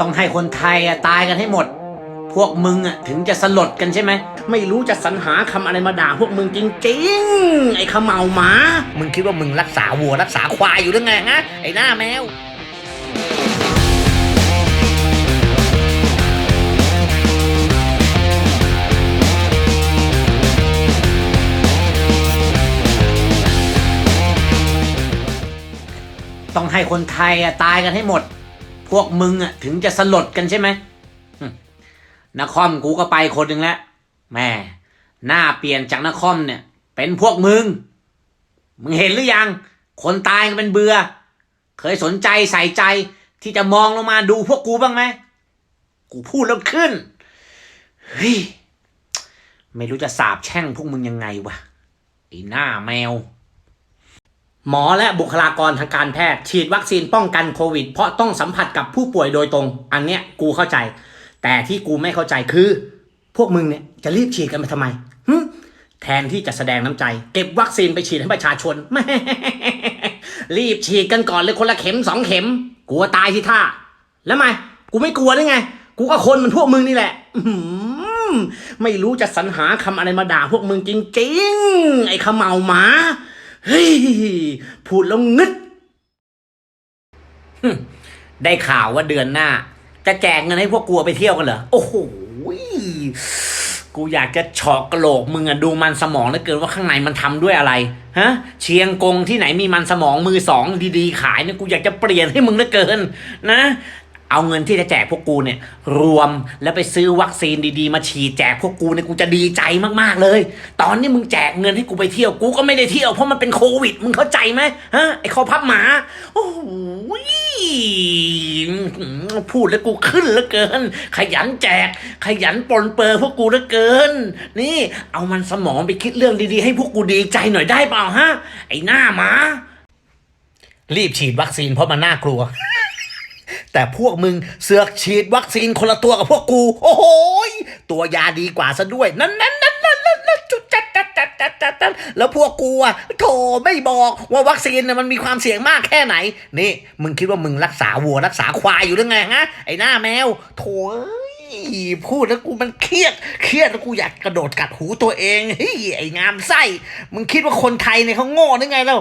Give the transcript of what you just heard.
ต้องให้คนไทยอะตายกันให้หมด พวกมึงอะถึงจะสลดกันใช่ไหม ไม่รู้จะสรรหาคำอะไรมาด่าพวกมึงจริงๆ ไอ้ขมเหมาหมา มึงคิดว่ามึงรักษาวัวรักษาควายอยู่หรือไงฮะไอ้หน้าแมว ต้องให้คนไทยอะตายกันให้หมด พวกมึงอะถึงจะสลดกันใช่ไหมนครกูก็ไปคนหนึ่งแล้วแม่หน้าเปลี่ยนจากนครเนี่ย เป็นพวกมึง มึงเห็นหรือยัง คนตายกันเป็นเบือ เคยสนใจใส่ใจที่จะมองลงมาดูพวกกูบ้างไหมกูพูดแล้วขึ้นเฮ้ยไม่รู้จะสาบแช่งพวกมึงยังไงวะไอ้หน้าแมว หมอและบุคลากรทางการแพทย์ ฉีดวัคซีนป้องกันโควิด เพราะต้องสัมผัสกับผู้ป่วยโดยตรง อันเนี้ยกูเข้าใจ แต่ที่กูไม่เข้าใจคือ พวกมึงเนี่ยจะรีบฉีดกันไปทำไมหึแทนที่จะแสดงน้ำใจ เก็บวัคซีนไปฉีดให้ประชาชนแม่รีบฉีดกันก่อนเลยคนละเข็มสองเข็มกลัวตายที่ท่า แล้วไงกูไม่กลัวได้ไง กูก็คนเหมันพวกมึงนี่แหละไม่รู้จะสรรหาคำอะไรมาด่าพวกมึงจริงๆ ไอ้ขมเหมาหมา เฮ้ยพูดแล้วงึด ได้ข่าวว่าเดือนหน้า จะแจกเงินให้พวกกูเอาไปเที่ยวกันเหรอ โอ้โหกูอยากจะเฉอกกระโหลกมึงอะดูมันสมองเหลือเกินว่าข้างในมันทำด้วยอะไร ฮะ เชียงกงที่ไหนมีมันสมองมือสองดีๆ ขายเนี่ยกูอยากจะเปลี่ยนให้มึงเหลือเกิน นะ เอาเงินที่จะแจกพวกกูเนี่ย รวมแล้วไปซื้อวัคซีนดีๆ มาฉีดแจกพวกกูเนี่ยกูจะดีใจมากๆเลย ตอนนี้มึงแจกเงินให้กูไปเที่ยวกูก็ไม่ได้เที่ยวเพราะมันเป็นโควิด มึงเข้าใจไหมฮะไอ้คอพับหมา โอ้โหพูดแล้วกูขึ้นเหลือเกิน ขยันแจก ขยันปนเปอร์พวกกูเหลือเกิน นี่เอามันสมองไปคิดเรื่องดีๆ ให้พวกกูดีใจหน่อยได้เปล่าฮะ ไอ้หน้าหมา รีบฉีดวัคซีนเพราะมันน่ากลัว แต่พวกมึงเสือกฉีดวัคซีนคนละตัวกับพวกกู โอ้โหตัวยาดีกว่าซะด้วย นั่นนั่นนั่นนั่นนั่นนั่นจุดจัดจัดจัดจัดจัดจัดแล้วพวกกูอะโถไม่บอกว่าวัคซีนน่ะมันมีความเสี่ยงมากแค่ไหน นี่ มึงคิดว่ามึงรักษาวัวรักษาควายอยู่หรือไงฮะ ไอ้หน้าแมว โถพูดแล้วกูมันเครียด เครียดแล้วกูอยากกระโดดกัดหูตัวเองเฮ้ยไอ้งามไส้ มึงคิดว่าคนไทยเนี่ยเขาโง่หรือไงแล้ว